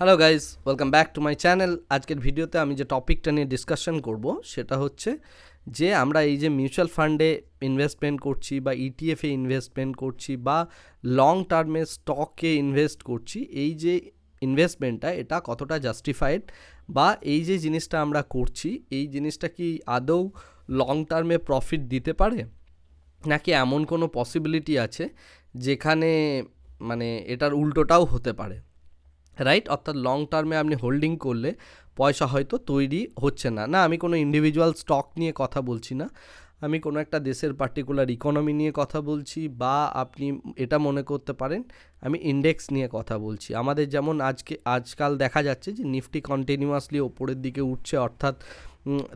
Hello guys welcome back to my channel আজকের ভিডিওতে আমি যে টপিকটা নিয়ে ডিসকাশন করব, সেটা হচ্ছে যে আমরা এই যে মিউচুয়াল ফান্ডে ইনভেস্টমেন্ট করছি বা ইটিএফে ইনভেস্টমেন্ট করছি বা লং টার্মে স্টকে ইনভেস্ট করছি, এই যে ইনভেস্টমেন্টটা এটা কতটা জাস্টিফাইড বা এই যে জিনিসটা আমরা করছি, এই জিনিসটা কি আদৌ লং টার্মে প্রফিট দিতে পারে? নাকি এমন কোনো পসিবিলিটি আছে যেখানে মানে এটার উল্টোটাও হতে পারে? রাইট অর্থাৎ লং টার্মে আপনি হোল্ডিং করলে পয়সা হয়তো তৈরি হচ্ছে না। না, আমি কোনো ইন্ডিভিজুয়াল স্টক নিয়ে কথা বলছি না। আমি কোনো একটা দেশের পার্টিকুলার ইকোনমি নিয়ে কথা বলছি বা আপনি এটা মনে করতে পারেন, আমি ইন্ডেক্স নিয়ে কথা বলছি। আমাদের যেমন আজকে, আজকাল দেখা যাচ্ছে যে নিফটি কন্টিনিউয়াসলি ওপরের দিকে উঠছে, অর্থাৎ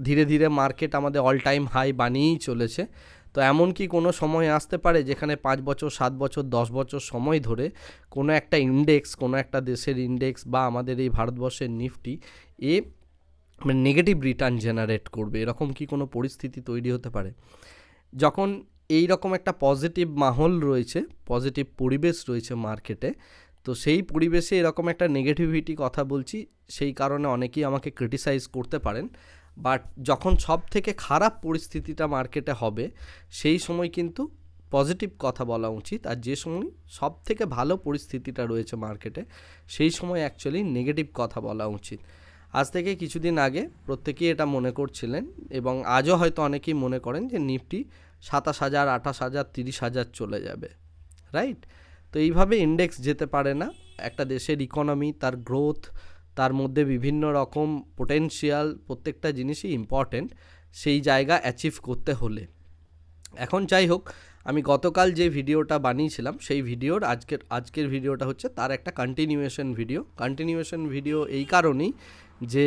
ধীরে ধীরে মার্কেট আমাদের অল টাইম হাই বানিয়েই চলেছে। তো এমন কি কোনো সময় আসতে পারে যেখানে পাঁচ বছর, সাত বছর, দশ বছর সময় ধরে কোনো একটা ইন্ডেক্স কোনো একটা দেশের ইন্ডেক্স বা আমাদের এই ভারতবর্ষের নিফটি এ মানে নেগেটিভ রিটার্ন জেনারেট করবে? এরকম কি কোনো পরিস্থিতি তৈরি হতে পারে? যখন এই রকম একটা পজিটিভ মাহল রয়েছে পজিটিভ পরিবেশ রয়েছে মার্কেটে তো সেই পরিবেশে এরকম একটা নেগেটিভিটি কথা বলছি, সেই কারণে অনেকেই আমাকে ক্রিটিসাইজ করতে পারেন। বাট যখন সব থেকে খারাপ পরিস্থিতিটা মার্কেটে হবে, সেই সময় কিন্তু পজিটিভ কথা বলা উচিত। আর যে সময় সব থেকে ভালো পরিস্থিতিটা রয়েছে মার্কেটে, সেই সময় অ্যাকচুয়ালি নেগেটিভ কথা বলা উচিত। আজ থেকে কিছুদিন আগে প্রত্যেকেই এটা মনে করছিলেন এবং আজও হয়তো অনেকেই মনে করেন যে নিফটি সাতাশ হাজার, আঠাশ হাজার, তিরিশ হাজার চলে যাবে রাইট তো এইভাবে ইন্ডেক্স যেতে পারে না। একটা দেশের ইকোনমি তার গ্রোথ তার মধ্যে বিভিন্ন রকম পোটেনশিয়াল প্রত্যেকটা জিনিসই ইম্পর্টেন্ট সেই জায়গা অ্যাচিভ করতে হলে। এখন যাই হোক, আমি গতকাল যে ভিডিওটা বানিয়েছিলাম, সেই ভিডিওর আজকের আজকের ভিডিওটা হচ্ছে তার একটা কন্টিনিউয়েশন ভিডিও কন্টিনিউয়েশন ভিডিও এই কারণেই যে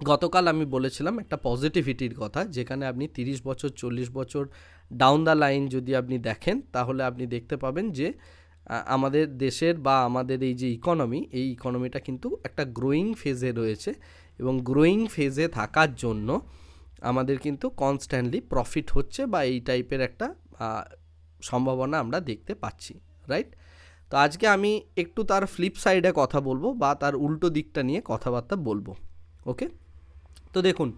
গতকাল আমি বলেছিলাম একটা পজিটিভিটির কথা, যেখানে আপনি তিরিশ বছর, চল্লিশ বছর ডাউন দ্য লাইন যদি আপনি দেখেন, তাহলে আপনি দেখতে পাবেন যে আমাদের দেশের বা আমাদের এই যে ইকোনমি এই ইকোনমিটা কিন্তু একটা গ্রোয়িং ফেজে রয়েছে এবং গ্রোয়িং ফেজে থাকার জন্য আমাদের কিন্তু কনস্ট্যান্টলি প্রফিট হচ্ছে বা এই টাইপের একটা সম্ভাবনা আমরা দেখতে পাচ্ছি রাইট তো আজকে আমি একটু তার ফ্লিপ সাইডে কথা বলব বা তার উল্টো দিকটা নিয়ে কথাবার্তা বলব ওকে তো দেখুন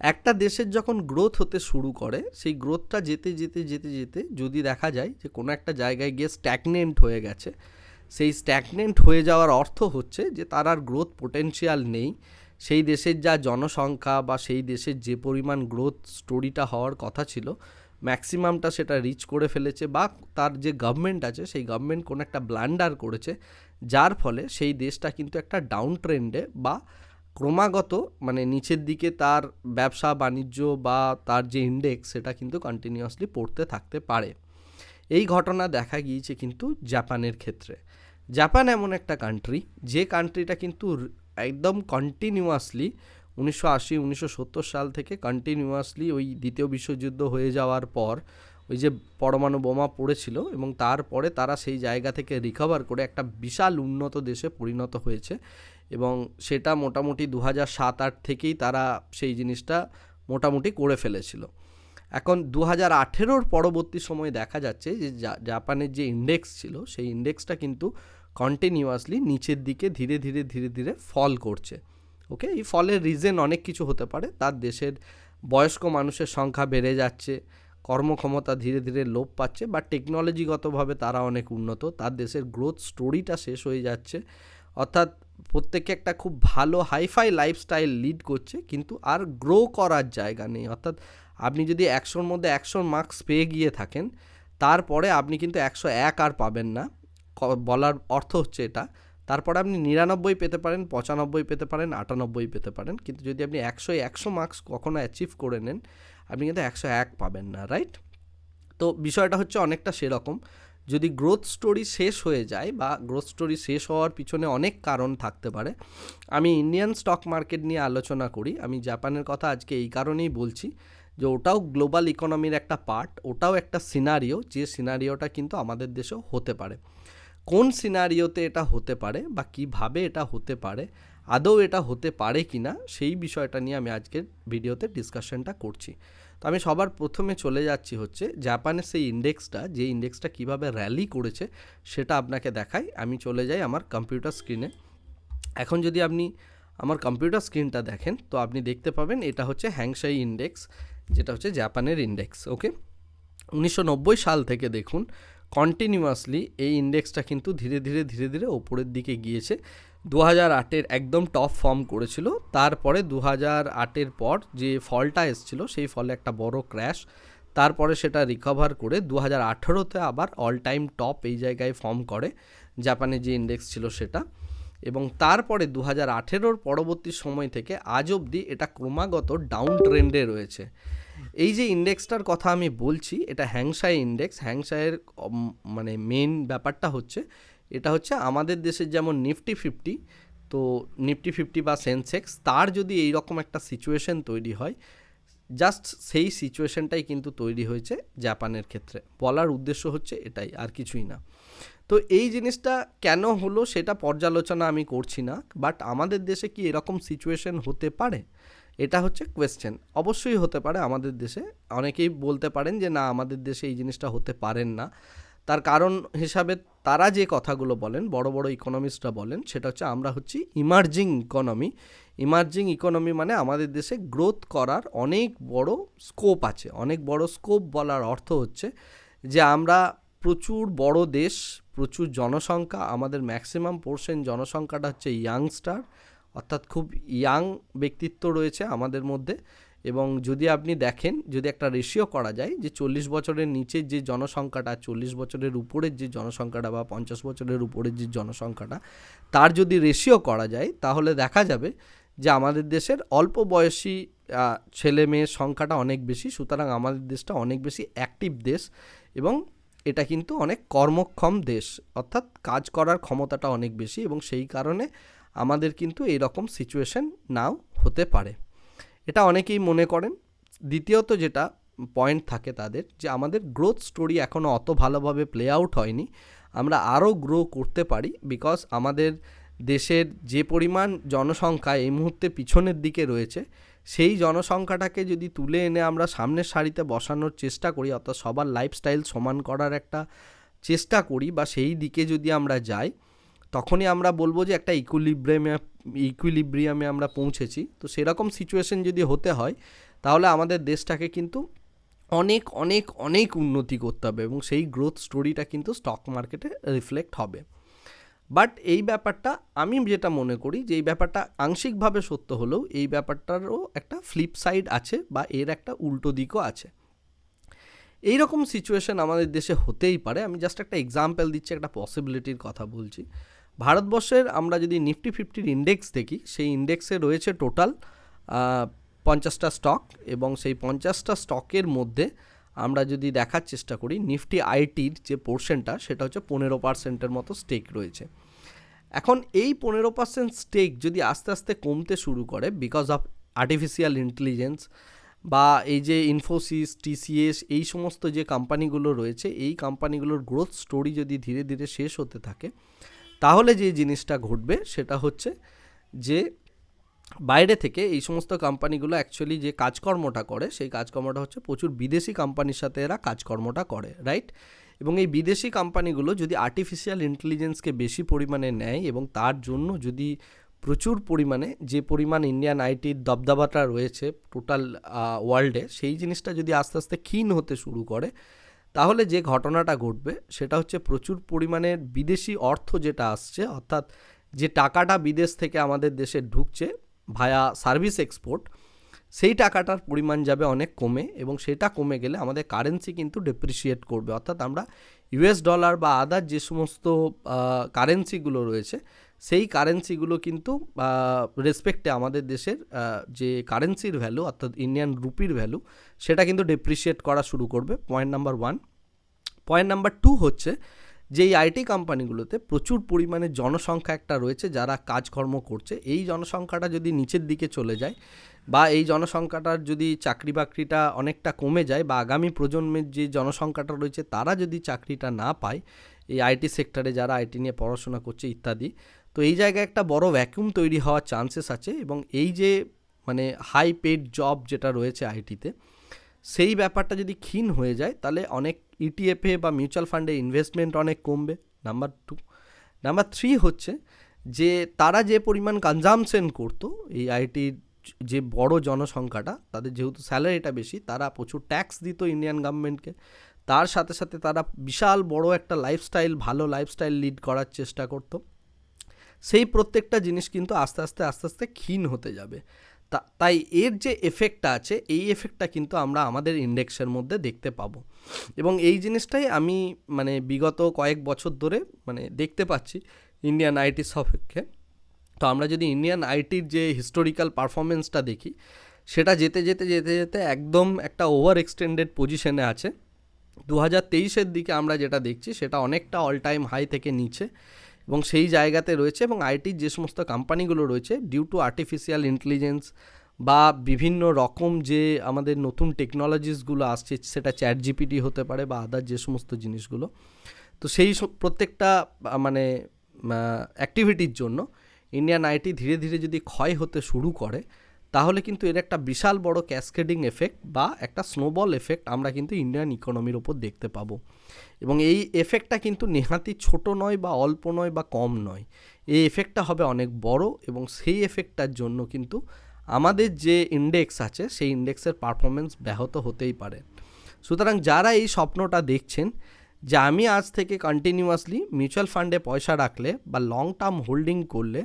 একটা দেশের যখন গ্রোথ হতে শুরু করে, সেই গ্রোথটা যেতে যেতে যেতে যেতে যদি দেখা যায় যে কোনো একটা জায়গায় গিয়ে স্ট্যাগনেন্ট হয়ে গেছে, সেই স্ট্যাগনেন্ট হয়ে যাওয়ার অর্থ হচ্ছে যে তার আর গ্রোথ পোটেনশিয়াল নেই। সেই দেশের যা জনসংখ্যা বা সেই দেশের যে পরিমাণ গ্রোথ স্টোরিটা হওয়ার কথা ছিল ম্যাক্সিমামটা সেটা রিচ করে ফেলেছে বা তার যে গভর্নমেন্ট আছে, সেই গভর্নমেন্ট কোনো একটা ব্লান্ডার করেছে, যার ফলে সেই দেশটা কিন্তু একটা ডাউন ট্রেন্ডে বা ক্রমাগত মানে নিচের দিকে তার ব্যবসা, বাণিজ্য বা তার যে ইন্ডেক্স সেটা কিন্তু কন্টিনিউয়াসলি পড়তে থাকতে পারে। এই ঘটনা দেখা গিয়েছে কিন্তু জাপানের ক্ষেত্রে। জাপান এমন একটা কান্ট্রি যে কান্ট্রিটা কিন্তু একদম কন্টিনিউয়াসলি উনিশশো আশি, উনিশশো সত্তর সাল থেকে কন্টিনিউয়াসলি ওই দ্বিতীয় বিশ্বযুদ্ধ হয়ে যাওয়ার পর ওই যে পরমাণু বোমা পড়েছিল এবং তারপরে তারা সেই জায়গা থেকে রিকভার করে একটা বিশাল উন্নত দেশে পরিণত হয়েছে। এবং সেটা মোটামুটি দু হাজার সাত আট থেকেই তারা সেই জিনিসটা মোটামুটি করে ফেলেছিল। এখন দু হাজার আঠেরোর পরবর্তী সময় দেখা যাচ্ছে যে জাপানের যে ইন্ডেক্স ছিল, সেই ইন্ডেক্সটা কিন্তু কন্টিনিউয়াসলি নিচের দিকে ধীরে ধীরে ধীরে ধীরে ফল করছে। ওকে এই ফলের রিজন অনেক কিছু হতে পারে। তার দেশের বয়স্ক মানুষের সংখ্যা বেড়ে যাচ্ছে, কর্মক্ষমতা ধীরে ধীরে লোপ পাচ্ছে বা টেকনোলজিগতভাবে তারা অনেক উন্নত। তার দেশের গ্রোথ স্টোরিটা শেষ হয়ে যাচ্ছে। অর্থাৎ প্রত্যেকে একটা খুব ভালো হাইফাই লাইফস্টাইল লিড করছে, কিন্তু আর গ্রো করার জায়গা নেই। অর্থাৎ আপনি যদি একশোর মধ্যে একশো মার্কস পেয়ে গিয়ে থাকেন, তারপরে আপনি কিন্তু একশো এক আর পাবেন না। বলার অর্থ হচ্ছে এটা। তারপরে আপনি নিরানব্বই পেতে পারেন, পঁচানব্বই পেতে পারেন, আটানব্বই পেতে পারেন, কিন্তু যদি আপনি একশো একশো মার্কস কখনো অ্যাচিভ করে নেন, আপনি কিন্তু একশো এক পাবেন না রাইট তো বিষয়টা হচ্ছে অনেকটা সেরকম। যদি গ্রোথ স্টোরি শেষ হয়ে যায় বা গ্রোথ স্টোরি শেষ হওয়ার পিছনে অনেক কারণ থাকতে পারে, আমি ইন্ডিয়ান স্টক মার্কেট নিয়ে আলোচনা করি। আমি জাপানের কথা আজকে এই কারণেই বলছি যে ওটাও গ্লোবাল ইকোনমির একটা পার্ট ওটাও একটা সিনারিও যে সিনারিওটা কিন্তু আমাদের দেশেও হতে পারে। কোন সিনারিওতে এটা হতে পারে বা কীভাবে এটা হতে পারে, আদৌ এটা হতে পারে কি না সেই বিষয়টা নিয়ে আমি আজকের ভিডিওতে ডিসকাশনটা করছি। তো আমি সবার প্রথমে চলে যাচ্ছি হচ্ছে জাপানের সেই ইন্ডেক্সটা, যে ইন্ডেক্সটা কীভাবে র্যালি করেছে সেটা আপনাকে দেখাই। আমি চলে যাই আমার কম্পিউটার স্ক্রিনে। এখন যদি আপনি আমার কম্পিউটার স্ক্রিনটা দেখেন, তো আপনি দেখতে পাবেন এটা হচ্ছে হ্যাংশাই ইন্ডেক্স, যেটা হচ্ছে জাপানের ইন্ডেক্স, ওকে? উনিশশো নব্বই সাল থেকে দেখুন কন্টিনিউয়াসলি এই ইন্ডেক্সটা কিন্তু ধীরে ধীরে ধীরে ধীরে ওপরের দিকে গিয়েছে। দু হাজার আটের একদম টপ ফর্ম করেছিল। তারপরে দু হাজার আটের পর যে ফলটা এসেছিল, সেই ফলে একটা বড় ক্র্যাশ তারপরে সেটা রিকভার করে দু হাজার আঠেরোতে আবার অল টাইম টপ এই জায়গায় ফর্ম করে জাপানে যে ইন্ডেক্স ছিল সেটা। এবং তারপরে দু হাজার আঠেরোর পরবর্তী সময় থেকে আজ অবধি এটা ক্রমাগত ডাউন ট্রেন্ডে রয়েছে। এই যে ইন্ডেক্সটার কথা আমি বলছি, এটা হ্যাংসাই ইন্ডেক্স হ্যাংসাইয়ের মানে মেন ব্যাপারটা হচ্ছে এটা হচ্ছে আমাদের দেশের যেমন নিফটি ফিফটি, তো নিফটি ফিফটি বা সেন্সেক্স, তার যদি এই রকম একটা সিচুয়েশন তৈরি হয় জাস্ট সেই সিচুয়েশনটাই কিন্তু তৈরি হয়েছে জাপানের ক্ষেত্রে। বলার উদ্দেশ্য হচ্ছে এটাই, আর কিছুই না। তো এই জিনিসটা কেন হলো সেটা পর্যালোচনা আমি করছি না বাট আমাদের দেশে কি এরকম সিচুয়েশন হতে পারে? এটা হচ্ছে কোয়েশ্চেন অবশ্যই হতে পারে আমাদের দেশে। অনেকেই বলতে পারেন যে, না, আমাদের দেশে এই জিনিসটা হতে পারেন না। তার কারণ হিসাবে তারা যে কথাগুলো বলেন, বড় বড় ইকোনমিস্টরা বলেন, সেটা হচ্ছে আমরা হচ্ছি ইমার্জিং ইকোনমি ইমার্জিং ইকোনমি মানে আমাদের দেশে গ্রোথ করার অনেক বড় স্কোপ আছে। অনেক বড় স্কোপ বলার অর্থ হচ্ছে যে আমরা প্রচুর বড় দেশ, প্রচুর জনসংখ্যা, আমাদের ম্যাক্সিমাম পোর্শন জনসংখ্যাটা হচ্ছে ইয়াংস্টার অর্থাৎ খুব ইয়াং ব্যক্তিত্ব রয়েছে আমাদের মধ্যে। এবং যদি আপনি দেখেন, যদি একটা রেশিও করা যায় যে চল্লিশ বছরের নিচের যে জনসংখ্যাটা, চল্লিশ বছরের উপরের যে জনসংখ্যাটা বা পঞ্চাশ বছরের উপরের যে জনসংখ্যাটা, তার যদি রেশিও করা যায়, তাহলে দেখা যাবে যে আমাদের দেশের অল্প বয়সী ছেলে মেয়ের সংখ্যাটা অনেক বেশি, সুতরাং আমাদের দেশটা অনেক বেশি অ্যাক্টিভ দেশ এবং এটা কিন্তু অনেক কর্মক্ষম দেশ। অর্থাৎ কাজ করার ক্ষমতাটা অনেক বেশি এবং সেই কারণে আমাদের কিন্তু এরকম সিচুয়েশন নাও হতে পারে। এটা অনেকেই মনে করেন। দ্বিতীয়ত যেটা পয়েন্ট থাকে তাদের, যে আমাদের গ্রোথ স্টোরি এখনও অত ভালোভাবে প্লে আউট হয়নি। আমরা আরও গ্রো করতে পারি বিকজ আমাদের দেশের যে পরিমাণ জনসংখ্যা এই মুহূর্তে পিছনের দিকে রয়েছে, সেই জনসংখ্যাটাকে যদি তুলে এনে আমরা সামনের সারিতে বসানোর চেষ্টা করি, অর্থাৎ সবার লাইফস্টাইল সমান করার একটা চেষ্টা করি বা সেই দিকে যদি আমরা যাই তখনই আমরা বলব যে একটা ইকুইলিব্রিয়ামে ইকুইলিব্রিয়ামে আমরা পৌঁছেছি। তো সেরকম সিচুয়েশন যদি হতে হয়, তাহলে আমাদের দেশটাকে কিন্তু অনেক অনেক অনেক উন্নতি করতে হবে এবং সেই গ্রোথ স্টোরিটা কিন্তু স্টক মার্কেটে রিফ্লেক্ট হবে। বাট এই ব্যাপারটা আমি যেটা মনে করি যে এই ব্যাপারটা আংশিকভাবে সত্য হলেও এই ব্যাপারটারও একটা ফ্লিপ সাইড আছে বা এর একটা উল্টো দিকও আছে। এই রকম সিচুয়েশন আমাদের দেশে হতেই পারে। আমি জাস্ট একটা এক্সাম্পল দিচ্ছি, একটা পসিবিলিটির কথা বলছি। ভারতবর্ষের আমরা যদি নিফটি ফিফটির ইন্ডেক্স দেখি, সেই ইন্ডেক্সে রয়েছে টোটাল পঞ্চাশটা স্টক এবং সেই পঞ্চাশটা স্টকের মধ্যে আমরা যদি দেখার চেষ্টা করি নিফটি আইটির যে পোর্শনটা সেটা হচ্ছে পনেরো পার্সেন্টের মতো স্টেক রয়েছে। এখন এই পনেরো পার্সেন্ট স্টেক যদি আস্তে আস্তে কমতে শুরু করে বিকজ অফ আর্টিফিশিয়াল ইন্টেলিজেন্স বা এই যে ইনফোসিস টিসিএস এই সমস্ত যে কোম্পানিগুলো রয়েছে, এই কোম্পানিগুলোর গ্রোথ স্টোরি যদি ধীরে ধীরে শেষ হতে থাকে তাহলে যে জিনিসটা ঘটবে সেটা হচ্ছে যে বাইরে থেকে এই সমস্ত কোম্পানিগুলো অ্যাকচুয়ালি যে কাজকর্মটা করে, সেই কাজকর্মটা হচ্ছে প্রচুর বিদেশি কোম্পানির সাথে এরা কাজকর্মটা করে রাইট এবং এই বিদেশি কোম্পানিগুলো যদি আর্টিফিশিয়াল ইন্টেলিজেন্সকে বেশি পরিমাণে নেয় এবং তার জন্য যদি প্রচুর পরিমাণে যে পরিমাণ ইন্ডিয়ান আইটির দবদবাটা রয়েছে টোটাল ওয়ার্ল্ডে সেই জিনিসটা যদি আস্তে আস্তে ক্ষীণ হতে শুরু করে তাহলে যে ঘটনাটা ঘটবে সেটা হচ্ছে প্রচুর পরিমাণের বিদেশি অর্থ যেটা আসছে, অর্থাৎ যে টাকাটা বিদেশ থেকে আমাদের দেশে ঢুকছে ভায়া সার্ভিস এক্সপোর্ট সেই টাকাটার পরিমাণ যাবে অনেক কমে এবং সেটা কমে গেলে আমাদের কারেন্সি কিন্তু ডেপ্রিসিয়েট করবে। অর্থাৎ আমরা ইউএস ডলার বা আদার যে সমস্ত কারেন্সিগুলো রয়েছে সেই কারেন্সিগুলো কিন্তু রেসপেক্টে আমাদের দেশের যে কারেন্সির ভ্যালু অর্থাৎ ইন্ডিয়ান রুপির ভ্যালু সেটা কিন্তু ডেপ্রিসিয়েট করা শুরু করবে। Point number one point number two হচ্ছে যে এই আইটি কোম্পানিগুলোতে প্রচুর পরিমাণে জনসংখ্যা একটা রয়েছে, যারা কাজকর্ম করছে, এই জনসংখ্যাটা যদি নিচের দিকে চলে যায়, বা এই জনসংখ্যাটার যদি চাকরি বাকরিটা অনেকটা কমে যায়, বা আগামী প্রজন্মের যে জনসংখ্যাটা রয়েছে, তারা যদি চাকরিটা না পায়, এই আইটি সেক্টরে যারা আইটি নিয়ে পড়াশোনা করছে ইত্যাদি তো এই জায়গায় একটা বড় ভ্যাকুম তৈরি হওয়ার চান্সেস আছে এবং এই যে মানে হাই পেড জব যেটা রয়েছে আইটিতে সেই ব্যাপারটা যদি ক্ষীণ হয়ে যায়, তাহলে অনেক ইটিএফে বা মিউচুয়াল ফান্ডে ইনভেস্টমেন্ট অনেক কমবে। নাম্বার টু নাম্বার থ্রি হচ্ছে যে, তারা যে পরিমাণ কনজামশন করতো, এই আইটির যে বড় জনসংখ্যাটা, তাদের যেহেতু স্যালারিটা বেশি, তারা প্রচুর ট্যাক্স দিত ইন্ডিয়ান গভর্নমেন্টকে তার সাথে সাথে তারা বিশাল বড় একটা লাইফস্টাইল ভালো লাইফস্টাইল লিড করার চেষ্টা করতো। সেই প্রত্যেকটা জিনিস কিন্তু আস্তে আস্তে আস্তে আস্তে ক্ষীণ হতে যাবে। তাই এর যে এফেক্টটা আছে, এই এফেক্টটা কিন্তু আমরা আমাদের ইন্ডেক্সের মধ্যে দেখতে পাবো। এবং এই জিনিসটাই আমি মানে বিগত কয়েক বছর ধরে মানে দেখতে পাচ্ছি ইন্ডিয়ান আইটি সাপেক্ষে। তো আমরা যদি ইন্ডিয়ান আইটির যে হিস্টোরিক্যাল পারফরমেন্সটা দেখি, সেটা যেতে যেতে যেতে যেতে একদম একটা ওভার এক্সটেন্ডেড পজিশনে আছে। দু হাজার তেইশের দিকে আমরা যেটা দেখছি, সেটা অনেকটা অল টাইম হাই থেকে নিচে। এবং সেই জায়গাতে রয়েছে এবং আইটির যে সমস্ত কোম্পানিগুলো রয়েছে ডিউ টু আর্টিফিশিয়াল ইন্টেলিজেন্স বা বিভিন্ন রকম যে আমাদের নতুন টেকনোলজিসগুলো আসছে, সেটা চ্যাট জিপিটি হতে পারে বা আদার যে সমস্ত জিনিসগুলো, তো সেই প্রত্যেকটা মানে অ্যাক্টিভিটির জন্য ইন্ডিয়ান আইটি ধীরে ধীরে যদি ক্ষয় হতে শুরু করে তাহলে কিন্তু এর একটা বিশাল বড় ক্যাসকেডিং এফেক্ট বা একটা স্নোবল এফেক্ট আমরা কিন্তু ইন্ডিয়ান ইকোনমির ওপর দেখতে পাবো। এবং এই এফেক্টটা কিন্তু নেহাতি ছোট নয় বা অল্প নয় বা কম নয়। এই এফেক্টটা হবে অনেক বড় এবং সেই এফেক্টটার জন্য কিন্তু আমাদের যে ইন্ডেক্স আছে, সেই ইন্ডেক্সের পারফরমেন্স ব্যাহত হতেই পারে। সুতরাং যারা এই স্বপ্নটা দেখছেন যে আমি আজ থেকে কন্টিনিউয়াসলি মিউচুয়াল ফান্ডে পয়সা রাখলে বা লং টার্ম হোল্ডিং করলে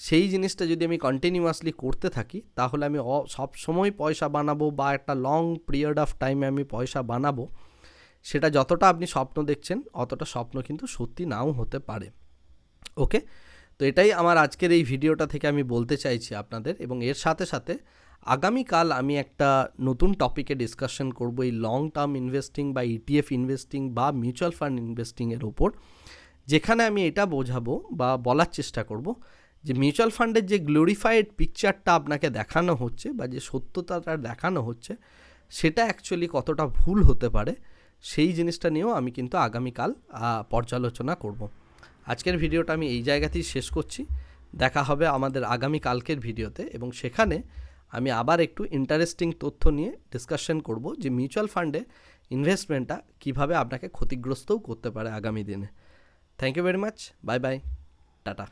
সেই জিনিসটা যদি আমি কন্টিনিউয়াসলি করতে থাকি, তাহলে আমি সব সময় পয়সা বানাবো বা একটা লং পিরিয়ড অফ টাইমে আমি পয়সা বানাবো, সেটা যতটা আপনি স্বপ্ন দেখছেন, অতটা স্বপ্ন কিন্তু সত্যি নাও হতে পারে। ওকে? তো এটাই আমার আজকের এই ভিডিওটা থেকে আমি বলতে চাইছি আপনাদের এবং এর সাথে সাথে আগামীকাল আমি একটা নতুন টপিকে ডিসকাশন করব এই লং টার্ম ইনভেস্টিং বা ইটিএফ ইনভেস্টিং বা মিউচুয়াল ফান্ড ইনভেস্টিংয়ের ওপর, যেখানে আমি এটা বোঝাবো বা বলার চেষ্টা করব যে মিউচুয়াল ফান্ডের যে গ্লোরিফাইড পিকচারটা আপনাকে দেখানো হচ্ছে বা যে সত্যতাটা দেখানো হচ্ছে, সেটা অ্যাকচুয়ালি কতটা ভুল হতে পারে, সেই জিনিসটা নিয়েও আমি কিন্তু আগামীকাল পর্যালোচনা করব। আজকের ভিডিওটা আমি এই জায়গাতেই শেষ করছি। দেখা হবে আমাদের আগামী কালকের ভিডিওতে এবং সেখানে আমি আবার একটু ইন্টারেস্টিং তথ্য নিয়ে ডিসকাশন করব যে মিউচুয়াল ফান্ডে ইনভেস্টমেন্টটা কীভাবে আপনাকে ক্ষতিগ্রস্তও করতে পারে আগামী দিনে। Thank you very much bye bye tata.